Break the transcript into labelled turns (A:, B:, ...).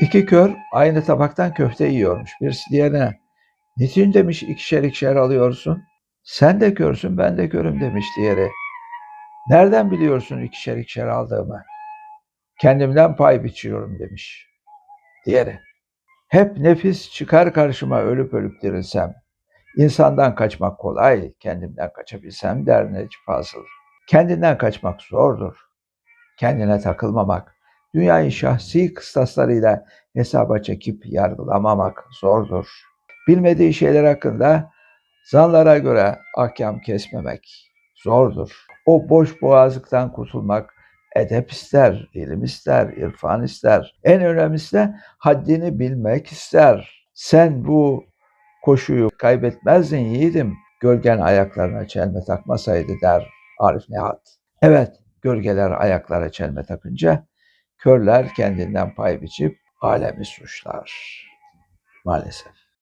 A: İki kör aynı tabaktan köfte yiyormuş. Birisi diğerine niçin demiş ikişer ikişer alıyorsun? Sen de körsün ben de körüm demiş diğeri. Nereden biliyorsun ikişer ikişer aldığımı? Kendimden pay biçiyorum demiş. Diğeri. Hep nefis çıkar karşıma ölüp ölüp dirilsem. İnsandan kaçmak kolay, kendimden kaçabilsem der Necip Fazıl. Kendinden kaçmak zordur. Kendine takılmamak, dünyayı şahsi kıstaslarıyla hesaba çekip yargılamamak zordur. Bilmediği şeyler hakkında zanlara göre ahkam kesmemek zordur. O boş boğazlıktan kurtulmak edep ister, ilim ister, irfan ister. En önemlisi de haddini bilmek ister. Sen bu koşuyu kaybetmezdin yiğidim. Gölgen ayaklarına çelme takmasaydı der Arif Nihat. Evet, gölgeler ayaklara çelme takınca körler kendinden pay biçip alemi suçlar. Maalesef.